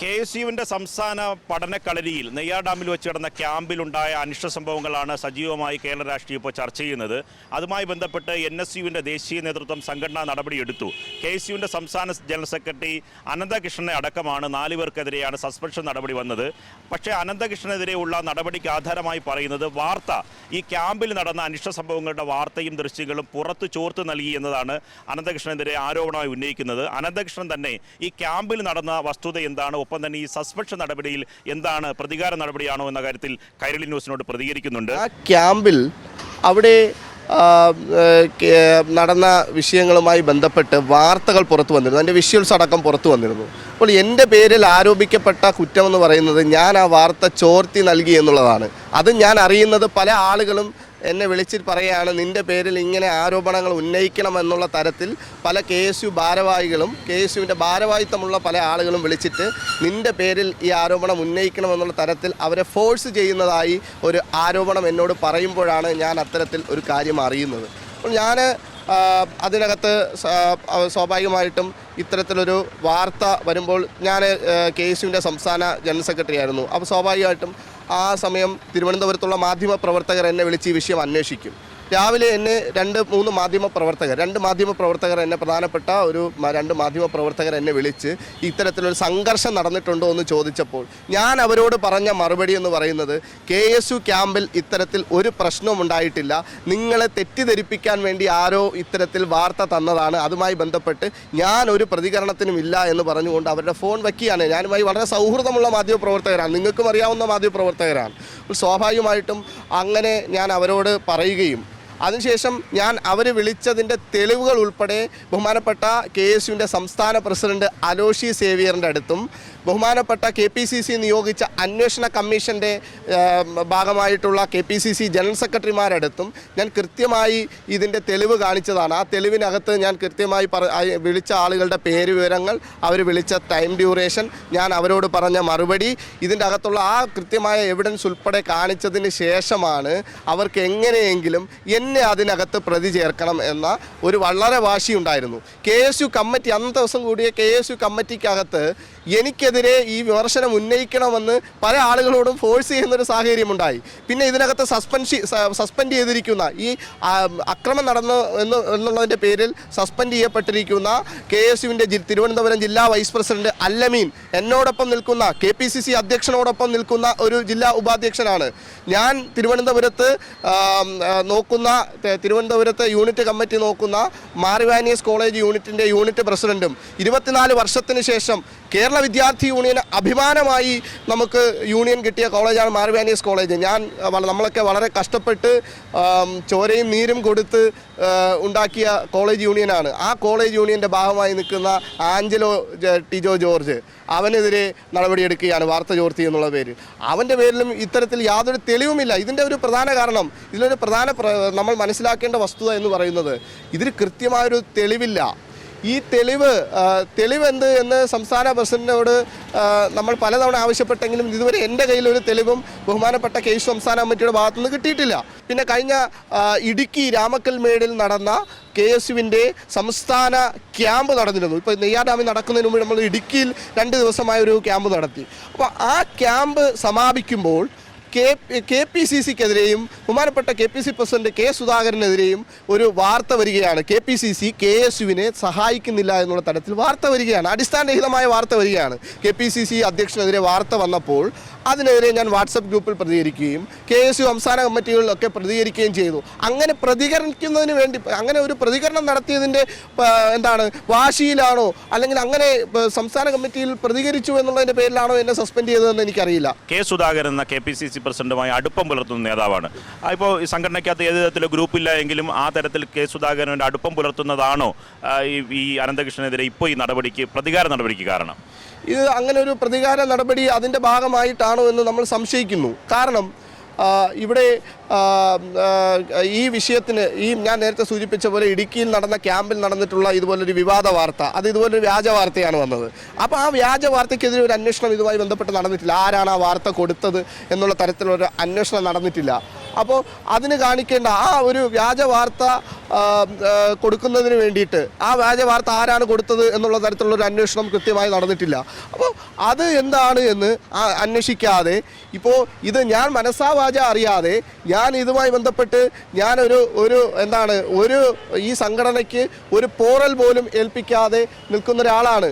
K S യുവിന്റെ സംസ്ഥാന പഠനക്കളരിയിൽ നെയ്യാർ ഡാമിൽ വെച്ച് നടന്ന ക്യാമ്പിലുണ്ടായ അനിഷ്ട സംഭവങ്ങളാണ് സജീവമായി കേരള രാഷ്ട്രീയം ഇപ്പോൾ ചർച്ച ചെയ്യുന്നത്. അതുമായി ബന്ധപ്പെട്ട് എൻ എസ് യുവിന്റെ ദേശീയ നേതൃത്വം സംഘടനാ നടപടിയെടുത്തു കെ എസ് യുവിന്റെ സംസ്ഥാന ജനറൽ സെക്രട്ടറി അനന്തകൃഷ്ണനെ അടക്കമാണ് നാലു പേർക്കെതിരെയാണ് സസ്പെൻഷൻ നടപടി വന്നത്. പക്ഷേ അനന്തകൃഷ്ണനെതിരെയുള്ള നടപടിക്ക് ആധാരമായി പറയുന്നത് വാർത്ത. ഈ ക്യാമ്പിൽ നടന്ന അനിഷ്ട സംഭവങ്ങളുടെ വാർത്തയും ദൃശ്യങ്ങളും പുറത്തു ചോർത്ത് നൽകി എന്നതാണ് അനന്തകൃഷ്ണനെതിരെ ആരോപണമായി ഉന്നയിക്കുന്നത്. അനന്തകൃഷ്ണൻ തന്നെ ഈ ക്യാമ്പിൽ നടന്ന വസ്തുത എന്താണ്? ഒപ്പം തന്നെ ഈ സസ്പെൻഷൻ നടപടിയിൽ എന്താണ് പ്രതികാര നടപടിയാണോ എന്ന കാര്യത്തിൽ കൈരളി ന്യൂസിനോട് പ്രതികരിക്കുന്നുണ്ട്. ആ ക്യാമ്പിൽ അവിടെ നടന്ന വിഷയങ്ങളുമായി ബന്ധപ്പെട്ട് വാർത്തകൾ പുറത്തു വന്നിരുന്നു. അതിന്റെ വിഷ്വൽസ് അടക്കം പുറത്തു വന്നിരുന്നു. അപ്പോൾ എന്റെ പേരിൽ ആരോപിക്കപ്പെട്ട കുറ്റമെന്ന് പറയുന്നത് ഞാൻ ആ വാർത്ത ചോർത്തി നൽകി എന്നുള്ളതാണ്. അത് ഞാൻ അറിയുന്നത് പല ആളുകളും എന്നെ വിളിച്ചിട്ട് പറയുകയാണ് നിന്റെ പേരിൽ ഇങ്ങനെ ആരോപണങ്ങൾ ഉന്നയിക്കണം എന്നുള്ള തരത്തിൽ പല കെ എസ് യു ഭാരവാഹികളും കെ എസ് യുവിന്റെ ഭാരവാഹിത്വമുള്ള പല ആളുകളും വിളിച്ചിട്ട് നിന്റെ പേരിൽ ഈ ആരോപണം ഉന്നയിക്കണം എന്നുള്ള തരത്തിൽ അവരെ ഫോഴ്സ് ചെയ്യുന്നതായി ഒരു ആരോപണം എന്നോട് പറയുമ്പോഴാണ് ഞാൻ അത്തരത്തിൽ ഒരു കാര്യം അറിയുന്നത്. അപ്പോൾ ഞാൻ അതിനകത്ത് സ്വാഭാവികമായിട്ടും ഇത്തരത്തിലൊരു വാർത്ത വരുമ്പോൾ ഞാൻ കെ എസ് സംസ്ഥാന ജനറൽ സെക്രട്ടറി ആയിരുന്നു. അപ്പോൾ സ്വാഭാവികമായിട്ടും ആ സമയം തിരുവനന്തപുരത്തുള്ള മാധ്യമ പ്രവർത്തകർ എന്നെ വിളിച്ച് ഈ വിഷയം അന്വേഷിക്കും. രാവിലെ എന്നെ രണ്ട് മൂന്ന് മാധ്യമ പ്രവർത്തകർ രണ്ട് മാധ്യമ പ്രവർത്തകർ എന്നെ പ്രധാനപ്പെട്ട ഒരു രണ്ട് മാധ്യമ പ്രവർത്തകർ എന്നെ വിളിച്ച് ഇത്തരത്തിലൊരു സംഘർഷം നടന്നിട്ടുണ്ടോ എന്ന് ചോദിച്ചപ്പോൾ ഞാൻ അവരോട് പറഞ്ഞ മറുപടി എന്ന് പറയുന്നത് കെ എസ് യു ക്യാമ്പിൽ ഇത്തരത്തിൽ ഒരു പ്രശ്നവും ഉണ്ടായിട്ടില്ല. നിങ്ങളെ തെറ്റിദ്ധരിപ്പിക്കാൻ വേണ്ടി ആരോ ഇത്തരത്തിൽ വാർത്ത തന്നതാണ്. അതുമായി ബന്ധപ്പെട്ട് ഞാൻ ഒരു പ്രതികരണത്തിനും ഇല്ല എന്ന് പറഞ്ഞുകൊണ്ട് അവരുടെ ഫോൺ വയ്ക്കുകയാണ് ഞാനുമായി വളരെ സൗഹൃദമുള്ള മാധ്യമ പ്രവർത്തകരാണ്. നിങ്ങൾക്കും അറിയാവുന്ന മാധ്യമ പ്രവർത്തകരാണ്. സ്വാഭാവികമായിട്ടും അങ്ങനെ ഞാൻ അവരോട് പറയുകയും അതിനുശേഷം ഞാൻ അവർ വിളിച്ചതിന്റെ തെളിവുകൾ ഉൾപ്പെടെ ബഹുമാനപ്പെട്ട കെ എസ് യുവിന്റെ സംസ്ഥാന പ്രസിഡന്റ് അലോഷി സേവിയറിന്റെ അടുത്തും ബഹുമാനപ്പെട്ട കെ പി സി സി നിയോഗിച്ച അന്വേഷണ കമ്മീഷന്റെ ഭാഗമായിട്ടുള്ള K P C C general സെക്രട്ടറിമാരടുത്തും ഞാൻ കൃത്യമായി ഇതിന്റെ തെളിവ് കാണിച്ചതാണ്. ആ തെളിവിനകത്ത് ഞാൻ കൃത്യമായി പറ വിളിച്ച ആളുകളുടെ പേര് വിവരങ്ങൾ അവർ വിളിച്ച ടൈം ഡ്യൂറേഷൻ ഞാൻ അവരോട് പറഞ്ഞ മറുപടി ഇതിന്റെ അകത്തുള്ള ആ കൃത്യമായ എവിഡൻസ് ഉൾപ്പെടെ കാണിച്ചതിന് ശേഷമാണ് അവർക്ക് എങ്ങനെയെങ്കിലും എന്നെ അതിനകത്ത് പ്രതി ചേർക്കണം എന്ന ഒരു വളരെ വാശിയുണ്ടായിരുന്നു. കെ എസ് യു കമ്മിറ്റി അന്നത്തെ ദിവസം കൂടിയ കെ എസ് യു കമ്മിറ്റിക്കകത്ത് എനിക്കെതിരെ ഈ വിമർശനം ഉന്നയിക്കണമെന്ന് പല ആളുകളോടും ഫോഴ്സ് ചെയ്യുന്നൊരു സാഹചര്യമുണ്ടായി. പിന്നെ ഇതിനകത്ത് സസ്പെൻഷി സസ്പെൻഡ് ചെയ്തിരിക്കുന്ന ഈ അക്രമം നടന്നു എന്ന് എന്നുള്ളതിന്റെ പേരിൽ സസ്പെൻഡ് ചെയ്യപ്പെട്ടിരിക്കുന്ന കെ എസ് യുവിന്റെ തിരുവനന്തപുരം ജില്ലാ വൈസ് പ്രസിഡന്റ് അല്ലമീൻ എന്നോടൊപ്പം നിൽക്കുന്ന കെ പി സി സി അധ്യക്ഷനോടൊപ്പം നിൽക്കുന്ന ഒരു ജില്ലാ ഉപാധ്യക്ഷനാണ്. ഞാൻ തിരുവനന്തപുരത്ത് നോക്കുന്ന തിരുവനന്തപുരത്ത് യൂണിറ്റ് കമ്മിറ്റി നോക്കുന്ന മാറിവാനിയസ് കോളേജ് യൂണിറ്റിന്റെ യൂണിറ്റ് പ്രസിഡന്റും ഇരുപത്തിനാല് വർഷത്തിന് ശേഷം കേരള വിദ്യാർത്ഥി യൂണിയൻ അഭിമാനമായി നമുക്ക് യൂണിയൻ കിട്ടിയ കോളേജാണ് മാർവാനിയസ് കോളേജ്. ഞാൻ നമ്മളൊക്കെ വളരെ കഷ്ടപ്പെട്ട് ചോരയും നീരും കൊടുത്ത് ഉണ്ടാക്കിയ കോളേജ് യൂണിയനാണ്. ആ കോളേജ് യൂണിയന്റെ ഭാഗമായി നിൽക്കുന്ന ആഞ്ചലോ ടിജോ ജോർജ്. അവനെതിരെ നടപടിയെടുക്കുകയാണ് വാർത്ത ചോർത്തി എന്നുള്ള പേര്. അവന്റെ പേരിലും ഇത്തരത്തിൽ യാതൊരു തെളിവുമില്ല. ഇതിന്റെ ഒരു പ്രധാന കാരണം ഇതിലൊരു പ്രധാന നമ്മൾ മനസ്സിലാക്കേണ്ട വസ്തുത എന്ന് പറയുന്നത് ഇതിൽ കൃത്യമായൊരു തെളിവില്ല. ഈ തെളിവ് തെളിവ് എന്ത് എന്ന് സംസ്ഥാന പ്രസിഡന്റിനോട് നമ്മൾ പലതവണ ആവശ്യപ്പെട്ടെങ്കിലും ഇതുവരെ എന്റെ കയ്യിൽ ഒരു തെളിവും ബഹുമാനപ്പെട്ട കെ സംസ്ഥാന കമ്മിറ്റിയുടെ ഭാഗത്തുനിന്ന് കിട്ടിയിട്ടില്ല. പിന്നെ കഴിഞ്ഞ ഇടുക്കി രാമക്കൽമേടിൽ നടന്ന കെ എസ് യുവിന്റെ സംസ്ഥാന ക്യാമ്പ് നടന്നിരുന്നു. ഇപ്പോൾ നെയ്യാർ ഡാമിൽ നടക്കുന്നതിന് മുമ്പ് നമ്മൾ ഇടുക്കിയിൽ രണ്ട് ദിവസമായ ഒരു ക്യാമ്പ് നടത്തി. അപ്പോൾ ആ ക്യാമ്പ് സമാപിക്കുമ്പോൾ കെ പി സി സിക്കെതിരെയും ബഹുമാനപ്പെട്ട K P C president K സുധാകരനെതിരെയും ഒരു വാർത്ത വരികയാണ്. K P C C K S യുവിനെ സഹായിക്കുന്നില്ല എന്നുള്ള തരത്തിൽ വാർത്ത വരികയാണ്. അടിസ്ഥാനരഹിതമായ വാർത്ത വരികയാണ്. കെ പി സി സി അധ്യക്ഷനെതിരെ വാർത്ത വന്നപ്പോൾ അതിനെതിരെ ഞാൻ വാട്സപ്പ് ഗ്രൂപ്പിൽ പ്രതികരിക്കുകയും കെ എസ് യു സംസ്ഥാന കമ്മിറ്റികളിലൊക്കെ പ്രതികരിക്കുകയും ചെയ്തു. അങ്ങനെ പ്രതികരിക്കുന്നതിന് വേണ്ടി അങ്ങനെ ഒരു പ്രതികരണം നടത്തിയതിന്റെ എന്താണ് വാശിയിലാണോ അല്ലെങ്കിൽ അങ്ങനെ സംസ്ഥാന കമ്മിറ്റിയിൽ പ്രതികരിച്ചു എന്നുള്ളതിന്റെ പേരിലാണോ എന്നെ സസ്പെൻഡ് ചെയ്തതെന്ന് എനിക്കറിയില്ല. കെ സുധാകരൻ എന്ന കെ പി സി സി പ്രസിഡന്റുമായി അടുപ്പം പുലർത്തുന്ന നേതാവാണ്. ഇപ്പോൾ ഈ സംഘടനയ്ക്കകത്ത് ഏത് തരത്തിലോ ഗ്രൂപ്പില്ല എങ്കിലും ആ തരത്തിൽ കെ സുധാകരന്റെ അടുപ്പം പുലർത്തുന്നതാണോ ഈ ഈ അനന്തകൃഷ്ണനെതിരെ ഇപ്പോൾ ഈ നടപടിക്ക് പ്രതികാര നടപടിക്ക് കാരണം? ഇത് അങ്ങനെ ഒരു പ്രതികാര നടപടി അതിന്റെ ഭാഗമായിട്ടാണോ എന്ന് നമ്മൾ സംശയിക്കുന്നു. കാരണം ഇവിടെ ഈ വിഷയത്തിന് ഈ ഞാൻ നേരത്തെ സൂചിപ്പിച്ച പോലെ ഇടുക്കിയിൽ നടന്ന ക്യാമ്പിൽ നടന്നിട്ടുള്ള ഇതുപോലൊരു വിവാദ വാർത്ത അത് ഇതുപോലൊരു വ്യാജ വാർത്തയാണ് വന്നത്. അപ്പോൾ ആ വ്യാജ വാർത്തയ്ക്കെതിരെ ഒരു അന്വേഷണം ഇതുമായി ബന്ധപ്പെട്ട് നടന്നിട്ടില്ല. ആരാണ് ആ വാർത്ത കൊടുത്തത് എന്നുള്ള തരത്തിലൊരു അന്വേഷണം നടന്നിട്ടില്ല. അപ്പോൾ അതിന് കാണിക്കേണ്ട ആ ഒരു വ്യാജ വാർത്ത കൊടുക്കുന്നതിന് വേണ്ടിയിട്ട് ആ വ്യാജ വാർത്ത ആരാണ് കൊടുത്തത് എന്നുള്ള തരത്തിലുള്ള ഒരു അന്വേഷണം കൃത്യമായി നടന്നിട്ടില്ല. അപ്പോൾ അത് എന്താണ് എന്ന് അന്വേഷിക്കാതെ ഇപ്പോൾ ഇത് ഞാൻ മനസ്സാവാച അറിയാതെ ഞാൻ ഇതുമായി ബന്ധപ്പെട്ട് ഞാനൊരു ഒരു എന്താണ് ഒരു ഈ സംഘടനയ്ക്ക് ഒരു പോറൽ പോലും ഏൽപ്പിക്കാതെ നിൽക്കുന്ന ഒരാളാണ്.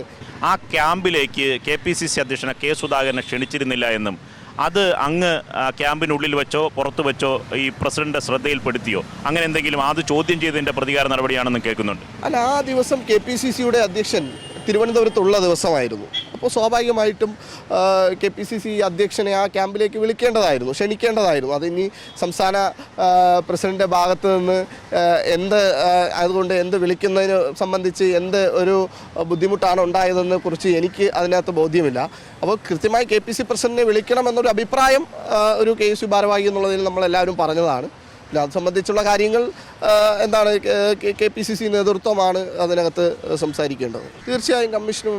ആ ക്യാമ്പിലേക്ക് കെ പി സി സി അധ്യക്ഷനെ കെ സുധാകരനെ ക്ഷണിച്ചിരുന്നില്ല എന്നും അത് അങ്ങ് ക്യാമ്പിനുള്ളിൽ വെച്ചോ പുറത്ത് വെച്ചോ ഈ പ്രസിഡന്റ് ശ്രദ്ധയിൽപ്പെടുത്തിയോ? അങ്ങനെ എന്തെങ്കിലും അത് ചോദ്യം ചെയ്തതിന്റെ പ്രതികാര നടപടിയാണെന്ന് കേൾക്കുന്നുണ്ട്. അല്ല ആ ദിവസം കെ പി സി സിയുടെ അധ്യക്ഷൻ തിരുവനന്തപുരത്തുള്ള ദിവസമായിരുന്നു. അപ്പോൾ സ്വാഭാവികമായിട്ടും കെ പി സി സി അധ്യക്ഷനെ ആ ക്യാമ്പിലേക്ക് വിളിക്കേണ്ടതായിരുന്നു ക്ഷണിക്കേണ്ടതായിരുന്നു. അതിനി സംസ്ഥാന പ്രസിഡന്റിന്റെ പ്രസിഡന്റ് ഭാഗത്ത് നിന്ന് എന്ത് അതുകൊണ്ട് എന്ത് വിളിക്കുന്നതിന് സംബന്ധിച്ച് എന്ത് ഒരു ബുദ്ധിമുട്ടാണ് ഉണ്ടായതെന്ന് കുറിച്ച് എനിക്ക് അതിനകത്ത് ബോധ്യമില്ല. അപ്പോൾ കൃത്യമായി കെ പി സി പ്രസിഡന്റിനെ വിളിക്കണം എന്നൊരു അഭിപ്രായം ഒരു കെ എസ് യു ഭാരവാഹി എന്നുള്ളതിൽ നമ്മളെല്ലാവരും പറഞ്ഞതാണ്. പിന്നെ അത് സംബന്ധിച്ചുള്ള കാര്യങ്ങൾ എന്താണ് കെ പി സി സി നേതൃത്വമാണ് അതിനകത്ത് സംസാരിക്കേണ്ടത്. തീർച്ചയായും കമ്മീഷന്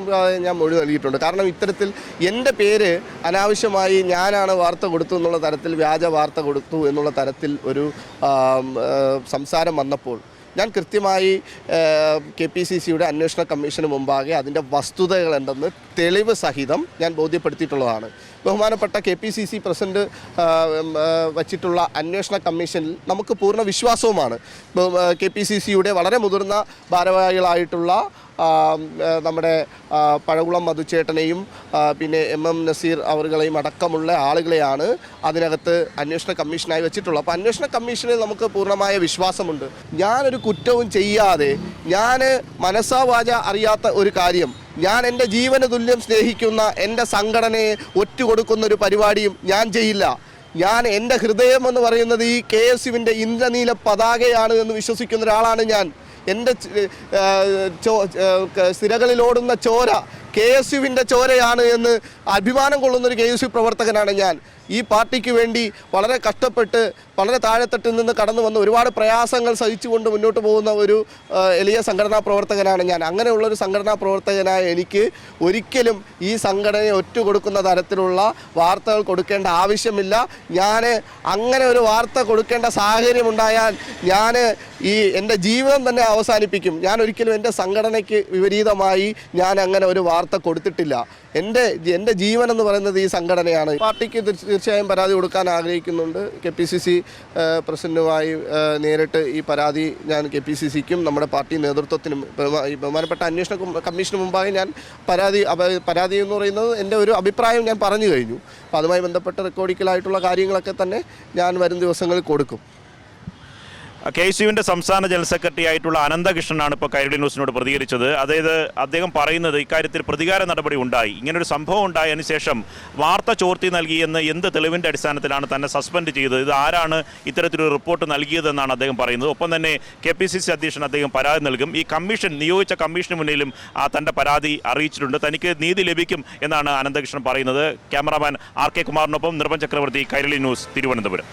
ഞാൻ മൊഴി നൽകിയിട്ടുണ്ട്. കാരണം ഇത്തരത്തിൽ എന്റെ പേര് അനാവശ്യമായി ഞാനാണ് വാർത്ത കൊടുത്തു എന്നുള്ള തരത്തിൽ വ്യാജ വാർത്ത കൊടുത്തു എന്നുള്ള തരത്തിൽ ഒരു സംസാരം വന്നപ്പോൾ ഞാൻ കൃത്യമായി കെ പി സി സിയുടെ അന്വേഷണ കമ്മീഷന് മുമ്പാകെ അതിന്റെ വസ്തുതകൾ എന്തെന്ന് തെളിവ് സഹിതം ഞാൻ ബോധ്യപ്പെടുത്തിയിട്ടുള്ളതാണ്. ബഹുമാനപ്പെട്ട K P C C president വച്ചിട്ടുള്ള അന്വേഷണ കമ്മീഷനിൽ നമുക്ക് പൂർണ വിശ്വാസവുമാണ്. കെ പി സി സിയുടെ വളരെ മുതിർന്ന ഭാരവാഹികളായിട്ടുള്ള നമ്മുടെ പഴകുളം മധുചേട്ടനെയും പിന്നെ എം എം നസീർ അവരുകളെയും അടക്കമുള്ള ആളുകളെയാണ് അതിനകത്ത് അന്വേഷണ കമ്മീഷനായി വെച്ചിട്ടുള്ളത്. അപ്പോൾ അന്വേഷണ കമ്മീഷനിൽ നമുക്ക് പൂർണമായ വിശ്വാസമുണ്ട്. ഞാനൊരു കുറ്റവും ചെയ്യാതെ ഞാൻ മനസ്സാവാച അറിയാത്ത ഒരു കാര്യം ഞാൻ എന്റെ ജീവന തുല്യം സ്നേഹിക്കുന്ന എന്റെ സംഘടനയെ ഒറ്റ കൊടുക്കുന്ന ഒരു പരിപാടിയും ഞാൻ ചെയ്യില്ല. ഞാൻ എന്റെ ഹൃദയം എന്ന് പറയുന്നത് ഈ കെ എസ് യുവിന്റെ ഇന്ദ്രനീല പതാകയാണ് എന്ന് വിശ്വസിക്കുന്ന ഒരാളാണ് ഞാൻ. എന്റെ സ്ഥിരകളിലോടുന്ന ചോര കെ എസ് യുവിന്റെ ചോരയാണ് എന്ന് അഭിമാനം കൊള്ളുന്ന ഒരു കെ എസ് യു പ്രവർത്തകനാണ് ഞാൻ. ഈ പാർട്ടിക്ക് വേണ്ടി വളരെ കഷ്ടപ്പെട്ട് വളരെ താഴെത്തട്ടിൽ നിന്ന് കടന്നു വന്ന് ഒരുപാട് പ്രയാസങ്ങൾ സഹിച്ചുകൊണ്ട് മുന്നോട്ട് പോകുന്ന ഒരു എളിയ സംഘടനാ പ്രവർത്തകനാണ് ഞാൻ. അങ്ങനെയുള്ള ഒരു സംഘടനാ പ്രവർത്തകനായ എനിക്ക് ഒരിക്കലും ഈ സംഘടനയെ ഒറ്റുകൊടുക്കുന്ന തരത്തിലുള്ള വാർത്തകൾ കൊടുക്കേണ്ട ആവശ്യമില്ല. ഞാൻ അങ്ങനെ ഒരു വാർത്ത കൊടുക്കേണ്ട സാഹചര്യം ഉണ്ടായാൽ ഞാൻ ഈ എന്റെ ജീവിതം തന്നെ അവസാനിപ്പിക്കും. ഞാൻ ഒരിക്കലും എന്റെ സംഘടനയ്ക്ക് വിപരീതമായി ഞാൻ അങ്ങനെ ഒരു വാർത്ത കൊടുത്തിട്ടില്ല. എന്റെ എന്റെ ജീവൻ എന്ന് പറയുന്നത് ഈ സംഘടനയാണ്. പാർട്ടിക്ക് തീർച്ച- തീർച്ചയായും പരാതി കൊടുക്കാൻ ആഗ്രഹിക്കുന്നുണ്ട്. കെ പി സി സി പ്രസിഡന്റുമായി നേരിട്ട് ഈ പരാതി ഞാൻ കെ പി സി സിക്കും നമ്മുടെ പാർട്ടി നേതൃത്വത്തിനും ബഹുമാ- ബഹുമാനപ്പെട്ട അന്വേഷണ കമ്മീഷന് മുമ്പാകെ ഞാൻ പരാതി പരാതി എന്ന് പറയുന്നത് എന്റെ ഒരു അഭിപ്രായം ഞാൻ പറഞ്ഞു കഴിഞ്ഞു. അപ്പോൾ അതുമായി ബന്ധപ്പെട്ട റെക്കോർഡിക്കലായിട്ടുള്ള കാര്യങ്ങളൊക്കെ തന്നെ ഞാൻ വരും ദിവസങ്ങളിൽ കൊടുക്കും. കെ എസ് യുവിന്റെ സംസ്ഥാന ജനറൽ സെക്രട്ടറി ആയിട്ടുള്ള അനന്തകൃഷ്ണനാണ് ഇപ്പോൾ കൈരളി ന്യൂസിനോട് പ്രതികരിച്ചത്. അതായത് അദ്ദേഹം പറയുന്നത് ഇക്കാര്യത്തിൽ പ്രതികാര നടപടി ഉണ്ടായി. ഇങ്ങനൊരു സംഭവം ഉണ്ടായതിനു ശേഷം വാർത്ത ചോർത്തി നൽകിയെന്ന് എന്ത് തെളിവിന്റെ അടിസ്ഥാനത്തിലാണ് തന്നെ സസ്പെൻഡ് ചെയ്തത്? ഇത് ആരാണ് ഇത്തരത്തിലൊരു റിപ്പോർട്ട് നൽകിയതെന്നാണ് അദ്ദേഹം പറയുന്നത്. ഒപ്പം തന്നെ കെ പി സി സി അധ്യക്ഷൻ അദ്ദേഹം പരാതി നൽകും. ഈ കമ്മീഷൻ നിയോഗിച്ച കമ്മീഷന് മുന്നിലും ആ തന്റെ പരാതി അറിയിച്ചിട്ടുണ്ട്. തനിക്ക് നീതി ലഭിക്കും എന്നാണ് അനന്തകൃഷ്ണൻ പറയുന്നത്. ക്യാമറാമാൻ ആർ കെ കുമാറിനൊപ്പം നിർമ്മൻ ചക്രവർത്തി കൈരളി ന്യൂസ് തിരുവനന്തപുരം.